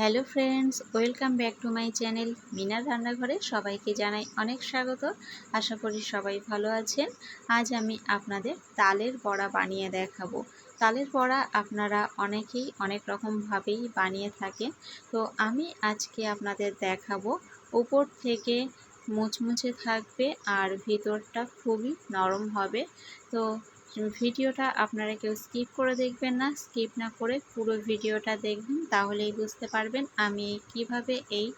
Hello friends, welcome back to my channel Minar রান্নাঘরে। সবাইকে জানাই অনেক স্বাগত। আশা করি সবাই ভালো আছেন। আজ আমি আপনাদের তালের বড়া বানিয়ে দেখাবো। তালের বড়া আপনারা অনেকেই অনেক রকমভাবেই বানিয়ে থাকেন। তো আমি আজকে আপনাদের দেখাবো, উপর থেকে মুচমুচে থাকবে আর ভিতরটা খুবই নরম হবে। তো ভিডিওটা আপনারা কেউ স্কিপ করে দেখবেন না স্কিপ না করে পুরো ভিডিওটা দেখবেন, তাহলেই বুঝতে পারবেন আমি কীভাবে এই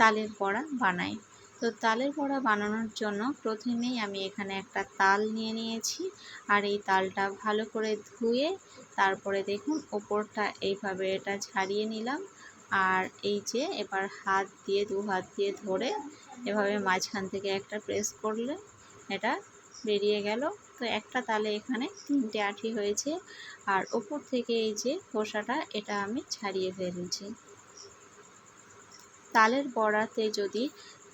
তালের বড়া বানাই। তো তালের বড়া বানানোর জন্য প্রথমেই আমি এখানে একটা তাল নিয়ে নিয়েছি, আর এই তালটা ভালো করে ধুয়ে তারপরে দেখুন ওপরটা এইভাবে এটা ছাড়িয়ে নিলাম, আর এই যে এবার হাত দিয়ে দু হাত দিয়ে ধরে এভাবে মাঝখান থেকে একটা প্রেস করলে এটা বেরিয়ে গেল। তো একটা তালে এখানে তিনটে আঠি হয়েছে। আর ওপর থেকে এই যে খোসাটা, এটা আমি ছাড়িয়ে ফেলছি। তালের বড়াতে যদি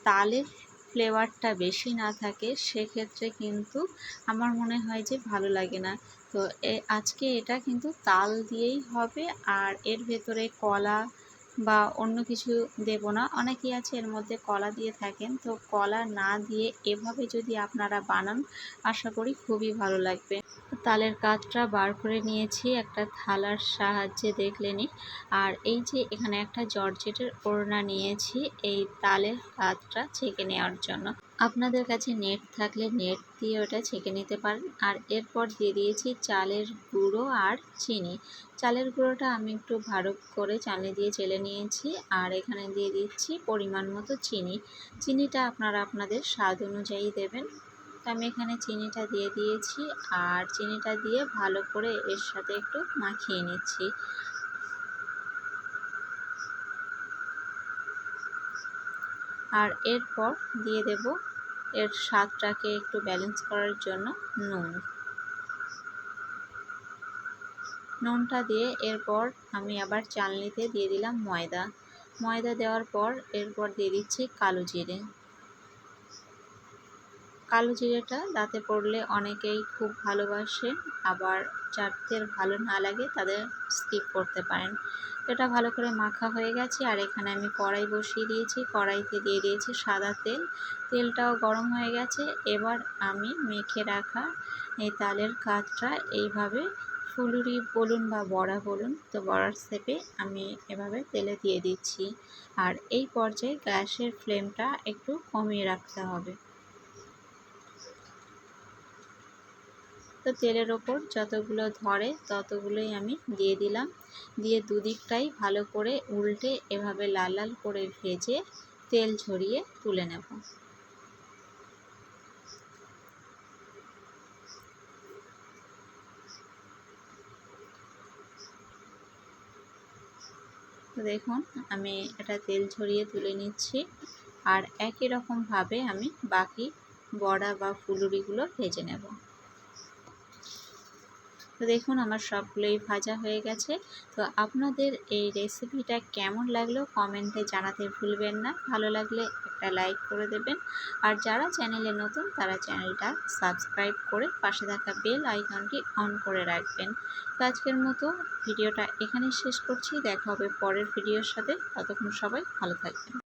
তালের ফ্লেভারটা বেশি না থাকে, সেক্ষেত্রে কিন্তু আমার মনে হয় যে ভালো লাগে না। তো আজকে এটা কিন্তু তাল দিয়েই হবে। আর এর ভেতরে কলা বা অন্য কিছু দেব না। অনেকেই আছে এর মধ্যে কলা দিয়ে থাকেন। তো কলা না দিয়ে এভাবে যদি আপনারা বানান, আশা করি খুবই ভালো লাগবে। তালের কাঠটা বার করে নিয়েছি, একটা থালার সাহায্যে দেখলেনি আর এই যে এখানে একটা জর্জেটের ওড়না নিয়েছি, এই তালের কাঠটা ছেঁকে নেওয়ার জন্য। আপনাদের কাছে নেট থাকলে নেট দিয়ে ওটা ছেঁকে নিতে পারেন। আর এরপর দিয়ে দিয়েছি চালের গুঁড়ো আর চিনি। চালের গুঁড়োটা আমি একটু ভালো করে চালে দিয়ে চেলে নিয়েছি। আর এখানে দিয়ে দিচ্ছি পরিমাণ মতো চিনি। চিনিটা আপনারা আপনাদের স্বাদ অনুযায়ী দেবেন। তো আমি এখানে চিনিটা দিয়ে দিয়েছি। আর চিনিটা দিয়ে ভালো করে এর সাথে একটু মাখিয়ে নিচ্ছি। আর এরপর দিয়ে দেব এর স্বাদটাকে একটু ব্যালেন্স করার জন্য নুন। নুনটা দিয়ে এরপর আমি আবার চালনিতে দিয়ে দিলাম ময়দা। ময়দা দেওয়ার পর এরপর দিয়ে দিচ্ছি কালো জিরে। কালো জিরেটা দাঁতে পড়লে অনেকেই খুব ভালোবাসে, আবার যাদের ভালো না লাগে তাদের স্কিপ করতে পারেন। এটা ভালো করে মাখা হয়ে গেছে, আর এখানে আমি কড়াই বসিয়ে দিয়েছি। কড়াইতে দিয়ে দিয়েছি সাদা তেল, তেলটাও গরম হয়ে গেছে। এবার আমি মেখে রাখা এই তালের কাঠটা এইভাবে ফুলুরি বলুন বা বড়া বলুন, তো বড়ার শেপে আমি এভাবে তেলে দিয়ে দিচ্ছি। আর এই পর্যায়ে গ্যাসের ফ্লেমটা একটু কমিয়ে রাখতে হবে। তো তেলের ওপর যতগুলো ধরে ততগুলোই আমি দিয়ে দিলাম। দিয়ে দুদিকটাই ভালো করে উল্টে এভাবে লাল লাল করে ভেজে তেল ঝরিয়ে তুলে নেব। দেখুন, আমি এটা তেল ঝরিয়ে তুলে নিচ্ছি আর একই রকমভাবে আমি বাকি বড়া বা ফুলুরিগুলো ভেজে নেব। তো দেখুন, আমার সবগুলোই ভাজা হয়ে গেছে। তো আপনাদের এই রেসিপিটা কেমন লাগল কমেন্টে জানাতে ভুলবেন না। ভালো লাগলে একটা লাইক করে দেবেন। আর যারা চ্যানেলে নতুন, তারা চ্যানেলটা সাবস্ক্রাইব করে পাশে থাকা বেল আইকনটি অন করে রাখবেন। তো আজকের মতো ভিডিওটা এখানেই শেষ করছি। দেখা হবে পরের ভিডিওর সাথে। ততক্ষণ সবাই ভালো থাকবেন।